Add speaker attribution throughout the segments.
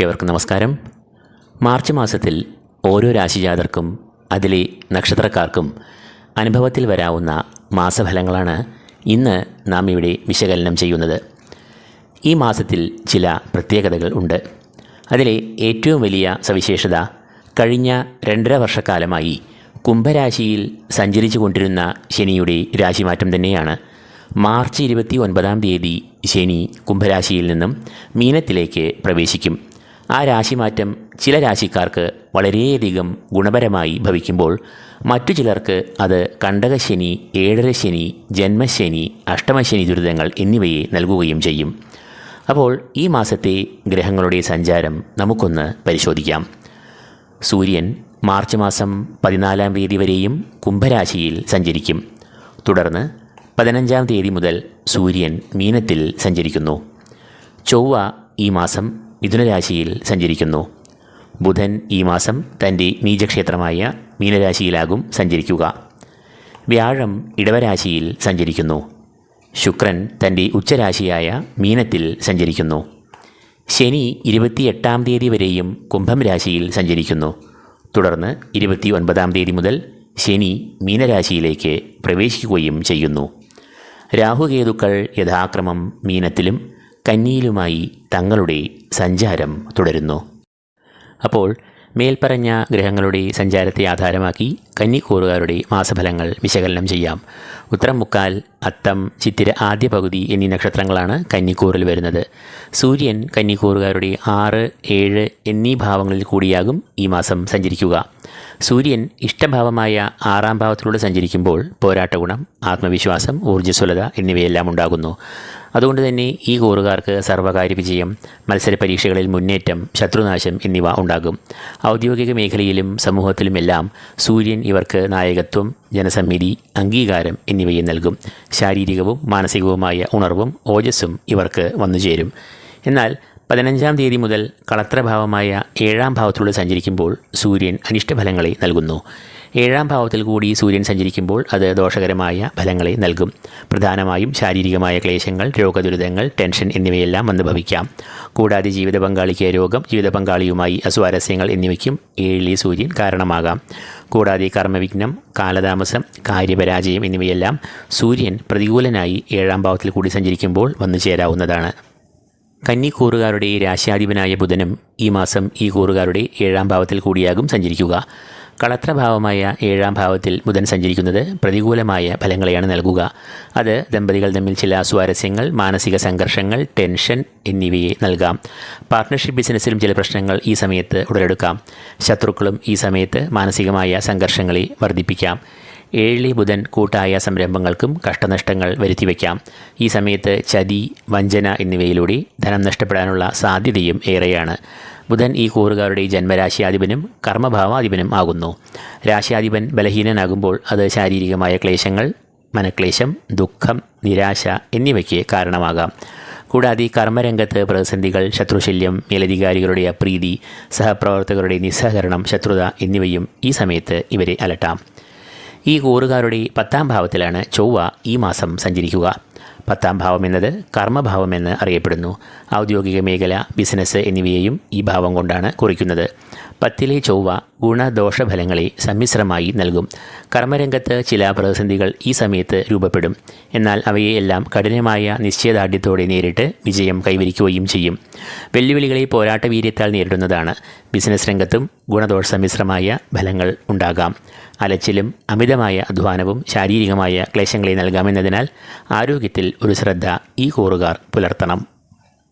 Speaker 1: ഏവർക്കും നമസ്കാരം. മാർച്ച് മാസത്തിൽ ഓരോ രാശിജാതർക്കും അതിലെ നക്ഷത്രക്കാർക്കും അനുഭവത്തിൽ വരാവുന്ന മാസഫലങ്ങളാണ് ഇന്ന് നാം ഇവിടെ വിശകലനം ചെയ്യുന്നത്. ഈ മാസത്തിൽ ചില പ്രത്യേകതകൾ ഉണ്ട്. അതിലെ ഏറ്റവും വലിയ സവിശേഷത കഴിഞ്ഞ രണ്ടര വർഷക്കാലമായി കുംഭരാശിയിൽ സഞ്ചരിച്ചു കൊണ്ടിരുന്ന ശനിയുടെ രാശിമാറ്റം തന്നെയാണ്. മാർച്ച് ഇരുപത്തി ഒൻപതാം തീയതി ശനി കുംഭരാശിയിൽ നിന്നും മീനത്തിലേക്ക് പ്രവേശിക്കും. ആ രാശിമാറ്റം ചില രാശിക്കാർക്ക് വളരെയധികം ഗുണപരമായി ഭവിക്കുമ്പോൾ മറ്റു ചിലർക്ക് അത് കണ്ടകശനി ഏഴര ശനി ജന്മശനി അഷ്ടമശനി ദുരിതങ്ങൾ എന്നിവയെ നൽകുകയും ചെയ്യും. അപ്പോൾ ഈ മാസത്തെ ഗ്രഹങ്ങളുടെ സഞ്ചാരം നമുക്കൊന്ന് പരിശോധിക്കാം. സൂര്യൻ മാർച്ച് മാസം പതിനാലാം തീയതി വരെയും കുംഭരാശിയിൽ സഞ്ചരിക്കും. തുടർന്ന് പതിനഞ്ചാം തീയതി മുതൽ സൂര്യൻ മീനത്തിൽ സഞ്ചരിക്കുന്നു. ചൊവ്വ ഈ മാസം മിഥുനരാശിയിൽ സഞ്ചരിക്കുന്നു. ബുധൻ ഈ മാസം തന്റെ നീചക്ഷേത്രമായ മീനരാശിയിലാകും സഞ്ചരിക്കുക. വ്യാഴം ഇടവരാശിയിൽ സഞ്ചരിക്കുന്നു. ശുക്രൻ തന്റെ ഉച്ചരാശിയായ മീനത്തിൽ സഞ്ചരിക്കുന്നു. ശനി ഇരുപത്തിയെട്ടാം തീയതി വരെയും കുംഭം രാശിയിൽ സഞ്ചരിക്കുന്നു. തുടർന്ന് ഇരുപത്തി ഒൻപതാം തീയതി മുതൽ ശനി മീനരാശിയിലേക്ക് പ്രവേശിക്കുകയും ചെയ്യുന്നു. രാഹുകേതുക്കൾ യഥാക്രമം മീനത്തിലും കന്നിയിലുമായി തങ്ങളുടെ സഞ്ചാരം തുടരുന്നു. അപ്പോൾ മേൽപ്പറഞ്ഞ ഗ്രഹങ്ങളുടെ സഞ്ചാരത്തെ ആധാരമാക്കി കന്നിക്കൂറുകാരുടെ മാസഫലങ്ങൾ വിശകലനം ചെയ്യാം. ഉത്തരം മുക്കാൽ അത്തം ചിത്തിര ആദ്യ പകുതി എന്നീ നക്ഷത്രങ്ങളാണ് കന്നിക്കൂറിൽ വരുന്നത്. സൂര്യൻ കന്നിക്കൂറുകാരുടെ ആറ് ഏഴ് എന്നീ ഭാവങ്ങളിൽ കൂടിയാകും ഈ മാസം സഞ്ചരിക്കുക. സൂര്യൻ ഇഷ്ടഭാവമായ ആറാം ഭാവത്തിലൂടെ സഞ്ചരിക്കുമ്പോൾ പോരാട്ട ഗുണം ആത്മവിശ്വാസം ഊർജസ്വലത എന്നിവയെല്ലാം ഉണ്ടാകുന്നു. അതുകൊണ്ട് തന്നെ ഈ കൂറുകാർക്ക് സർവകാര്യ വിജയം മത്സര പരീക്ഷകളിൽ മുന്നേറ്റം ശത്രുനാശം എന്നിവ ഉണ്ടാകും. ഔദ്യോഗിക മേഖലയിലും സമൂഹത്തിലുമെല്ലാം സൂര്യൻ ഇവർക്ക് നായകത്വം ജനസമ്മിതി അംഗീകാരം എന്നിവയെ നൽകും. ശാരീരികവും മാനസികവുമായ ഉണർവും ഓജസ്സും ഇവർക്ക് വന്നുചേരും എന്നാൽ പതിനഞ്ചാം തീയതി മുതൽ കളത്രഭാവമായ ഏഴാം ഭാവത്തിലൂടെ സഞ്ചരിക്കുമ്പോൾ സൂര്യൻ അനിഷ്ടഫലങ്ങളെ നൽകുന്നു. ഏഴാം ഭാവത്തിൽ കൂടി സൂര്യൻ സഞ്ചരിക്കുമ്പോൾ അത് ദോഷകരമായ ഫലങ്ങളെ നൽകും. പ്രധാനമായും ശാരീരികമായ ക്ലേശങ്ങൾ രോഗദുരിതങ്ങൾ ടെൻഷൻ എന്നിവയെല്ലാം അനുഭവിക്കാം ഭവിക്കാം. കൂടാതെ ജീവിത പങ്കാളിക്ക് രോഗം ജീവിത പങ്കാളിയുമായി അസ്വാരസ്യങ്ങൾ എന്നിവയ്ക്കും ഏഴിലെ സൂര്യൻ കാരണമാകാം. കൂടാതെ കർമ്മവിഘ്നം കാലതാമസം കാര്യപരാജയം എന്നിവയെല്ലാം സൂര്യൻ പ്രതികൂലനായി ഏഴാം ഭാവത്തിൽ കൂടി സഞ്ചരിക്കുമ്പോൾ വന്നു ചേരാവുന്നതാണ്. കന്നിക്കൂറുകാരുടെ രാശ്യാധിപനായ ബുധനും ഈ മാസം ഈ കൂറുകാരുടെ ഏഴാം ഭാവത്തിൽ കൂടിയാകും സഞ്ചരിക്കുക. കളത്രഭാവമായ ഏഴാം ഭാവത്തിൽ ബുധൻ സഞ്ചരിക്കുന്നത് പ്രതികൂലമായ ഫലങ്ങളെയാണ് നൽകുക. അത് ദമ്പതികൾ തമ്മിൽ ചില സ്വാരസ്യങ്ങൾ മാനസിക സംഘർഷങ്ങൾ ടെൻഷൻ എന്നിവയെ നൽകാം. പാർട്ട്ണർഷിപ്പ് ബിസിനസ്സിലും ചില പ്രശ്നങ്ങൾ ഈ സമയത്ത് ഉടലെടുക്കാം. ശത്രുക്കളും ഈ സമയത്ത് മാനസികമായ സംഘർഷങ്ങളെ വർദ്ധിപ്പിക്കാം. ഏഴി ബുധൻ കൂട്ടായ സംരംഭങ്ങൾക്കും കഷ്ടനഷ്ടങ്ങൾ വരുത്തിവെക്കാം. ഈ സമയത്ത് ചതി വഞ്ചന എന്നിവയിലൂടെ ധനം നഷ്ടപ്പെടാനുള്ള സാധ്യതയും ഏറെയാണ്. ബുധൻ ഈ കൂറുകാരുടെ ജന്മരാശിയാധിപനും കർമ്മഭാവാധിപനും ആകുന്നു. രാശിയാധിപൻ ബലഹീനനാകുമ്പോൾ അത് ശാരീരികമായ ക്ലേശങ്ങൾ മനക്ലേശം ദുഃഖം നിരാശ എന്നിവയ്ക്ക് കാരണമാകാം. കൂടാതെ കർമ്മരംഗത്ത് പ്രതിസന്ധികൾ ശത്രുശല്യം മേലധികാരികളുടെ അപ്രീതി സഹപ്രവർത്തകരുടെ നിസ്സഹകരണം ശത്രുത എന്നിവയും ഈ സമയത്ത് ഇവരെ അലട്ടാം. ഈ കൂറുകാരുടെ പത്താം ഭാവത്തിലാണ് ചൊവ്വ ഈ മാസം സഞ്ചരിക്കുക. പത്താം ഭാവം എന്നത് കർമ്മഭാവമെന്ന് അറിയപ്പെടുന്നു. ഔദ്യോഗിക മേഖല ബിസിനസ് എന്നിവയെയും ഈ ഭാവം കൊണ്ടാണ് കുറിക്കുന്നത്. പത്തിലെ ചൊവ്വ ഗുണദോഷഫലങ്ങളെ സമ്മിശ്രമായി നൽകും. കർമ്മരംഗത്ത് ചില പ്രതിസന്ധികൾ ഈ സമയത്ത് രൂപപ്പെടും. എന്നാൽ അവയെല്ലാം കഠിനമായ നിശ്ചയദാർഢ്യത്തോടെ നേരിട്ട് വിജയം കൈവരിക്കുകയും ചെയ്യും. വെല്ലുവിളികളെ പോരാട്ട വീര്യത്താൽ നേരിടുന്നതാണ്. ബിസിനസ് രംഗത്തും ഗുണദോഷ സമ്മിശ്രമായ ഫലങ്ങൾ ഉണ്ടാകാം. അലച്ചിലും അമിതമായ അധ്വാനവും ശാരീരികമായ ക്ലേശങ്ങളെ നൽകാമെന്നതിനാൽ ആരോഗ്യത്തിൽ ഒരു ശ്രദ്ധ ഈ കൂറുകാർ പുലർത്തണം.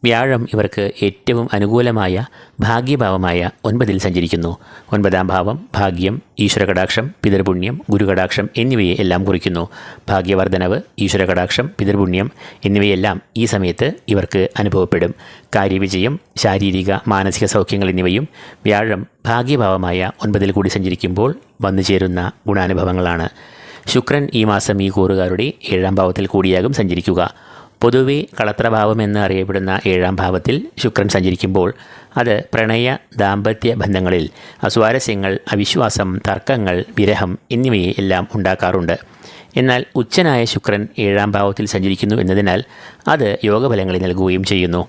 Speaker 1: വ്യാഴം ഇവർക്ക് ഏറ്റവും അനുകൂലമായ ഭാഗ്യഭാവമായ ഒൻപതിൽ സഞ്ചരിക്കുന്നു. ഒൻപതാം ഭാവം ഭാഗ്യം ഈശ്വരകടാക്ഷം പിതൃപുണ്യം ഗുരുകടാക്ഷം എന്നിവയെ എല്ലാം കുറിക്കുന്നു. ഭാഗ്യവർദ്ധനവ് ഈശ്വരകടാക്ഷം പിതൃപുണ്യം എന്നിവയെല്ലാം ഈ സമയത്ത് ഇവർക്ക് അനുഭവപ്പെടും. കാര്യവിജയം ശാരീരിക മാനസിക സൗഖ്യങ്ങൾ എന്നിവയും വ്യാഴം ഭാഗ്യഭാവമായ ഒൻപതിൽ കൂടി സഞ്ചരിക്കുമ്പോൾ വന്നു ചേരുന്ന ഗുണാനുഭവങ്ങളാണ്. ശുക്രൻ ഈ മാസം ഈ കൂറുകാരുടെ ഏഴാം ഭാവത്തിൽ കൂടിയാകും സഞ്ചരിക്കുക. പൊതുവെ കളത്രഭാവം എന്ന് അറിയപ്പെടുന്ന ഏഴാം ഭാവത്തിൽ ശുക്രൻ സഞ്ചരിക്കുമ്പോൾ അത് പ്രണയ ദാമ്പത്യ ബന്ധങ്ങളിൽ അസ്വാരസ്യങ്ങൾ അവിശ്വാസം തർക്കങ്ങൾ വിരഹം എന്നിവയെ എല്ലാം ഉണ്ടാക്കാറുണ്ട്. എന്നാൽ ഉച്ചനായ ശുക്രൻ ഏഴാം ഭാവത്തിൽ സഞ്ചരിക്കുന്നു എന്നതിനാൽ അത് യോഗഫലങ്ങളെ നൽകുകയും ചെയ്യുന്നു.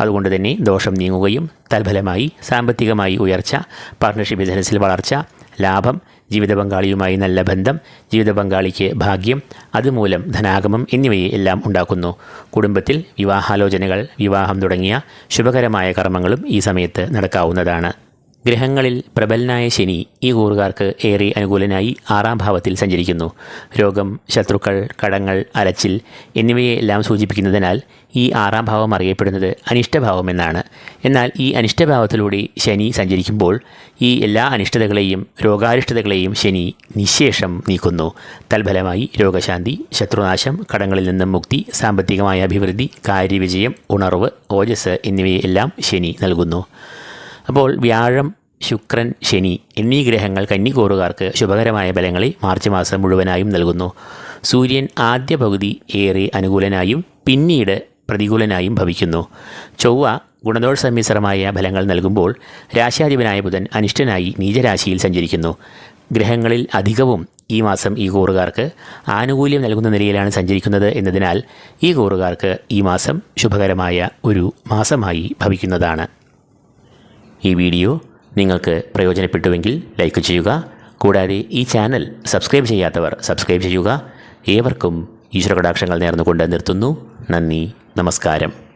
Speaker 1: അതുകൊണ്ട് തന്നെ ദോഷം നീങ്ങുകയും തൽഫലമായി സാമ്പത്തികമായി ഉയർച്ച പാർട്ണർഷിപ്പ് ബിസിനസ്സിൽ വളർച്ച ലാഭം ജീവിത പങ്കാളിയുമായി നല്ല ബന്ധം ജീവിത പങ്കാളിക്ക് ഭാഗ്യം അതുമൂലം ധനാഗമം എന്നിവയെ എല്ലാം ഉണ്ടാക്കുന്നു. കുടുംബത്തിൽ വിവാഹാലോചനകൾ വിവാഹം തുടങ്ങിയ ശുഭകരമായ കർമ്മങ്ങളും ഈ സമയത്ത് നടക്കാവുന്നതാണ്. ഗ്രഹങ്ങളിൽ പ്രബലനായ ശനി ഈ കൂറുകാർക്ക് ഏറെ അനുകൂലനായി ആറാം ഭാവത്തിൽ സഞ്ചരിക്കുന്നു. രോഗം ശത്രുക്കൾ കടങ്ങൾ അലച്ചിൽ എന്നിവയെല്ലാം സൂചിപ്പിക്കുന്നതിനാൽ ഈ ആറാം ഭാവം അറിയപ്പെടുന്നത് അനിഷ്ടഭാവം എന്നാണ് എന്നാൽ ഈ അനിഷ്ടഭാവത്തിലൂടെ ശനി സഞ്ചരിക്കുമ്പോൾ ഈ എല്ലാ അനിഷ്ടതകളെയും രോഗാരിഷ്ടതകളെയും ശനി നിശേഷം നീക്കുന്നു. തൽഫലമായി രോഗശാന്തി ശത്രുനാശം കടങ്ങളിൽ നിന്നും മുക്തി സാമ്പത്തികമായ അഭിവൃദ്ധി കാര്യവിജയം ഉണർവ് ഓജസ് എന്നിവയെല്ലാം ശനി നൽകുന്നു. അപ്പോൾ വ്യാഴം ശുക്രൻ ശനി എന്നീ ഗ്രഹങ്ങൾ കന്നിക്കൂറുകാർക്ക് ശുഭകരമായ ഫലങ്ങളെ മാർച്ച് മാസം മുഴുവനായും നൽകുന്നു. സൂര്യൻ ആദ്യ പകുതി ഏറെ അനുകൂലനായും പിന്നീട് പ്രതികൂലനായും ഭവിക്കുന്നു. ചൊവ്വ ഗുണദോഷ സമ്മിശ്രമായ ഫലങ്ങൾ നൽകുമ്പോൾ രാശാധിപനായ ബുധൻ അനിഷ്ടനായി നീചരാശിയിൽ സഞ്ചരിക്കുന്നു. ഗ്രഹങ്ങളിൽ അധികവും ഈ മാസം ഈ കൂറുകാർക്ക് ആനുകൂല്യം നൽകുന്ന നിലയിലാണ് സഞ്ചരിക്കുന്നത് എന്നതിനാൽ ഈ കൂറുകാർക്ക് ഈ മാസം ശുഭകരമായ ഒരു മാസമായി ഭവിക്കുന്നതാണ്. ഈ വീഡിയോ നിങ്ങൾക്ക് പ്രയോജനപ്പെട്ടുവെങ്കിൽ ലൈക്ക് ചെയ്യുക. കൂടാതെ ഈ ചാനൽ സബ്സ്ക്രൈബ് ചെയ്യാത്തവർ സബ്സ്ക്രൈബ് ചെയ്യുക. ഏവർക്കും ഈശ്വരകടാക്ഷങ്ങൾ നേർന്നുകൊണ്ട് നിർത്തുന്നു. നന്ദി. നമസ്കാരം.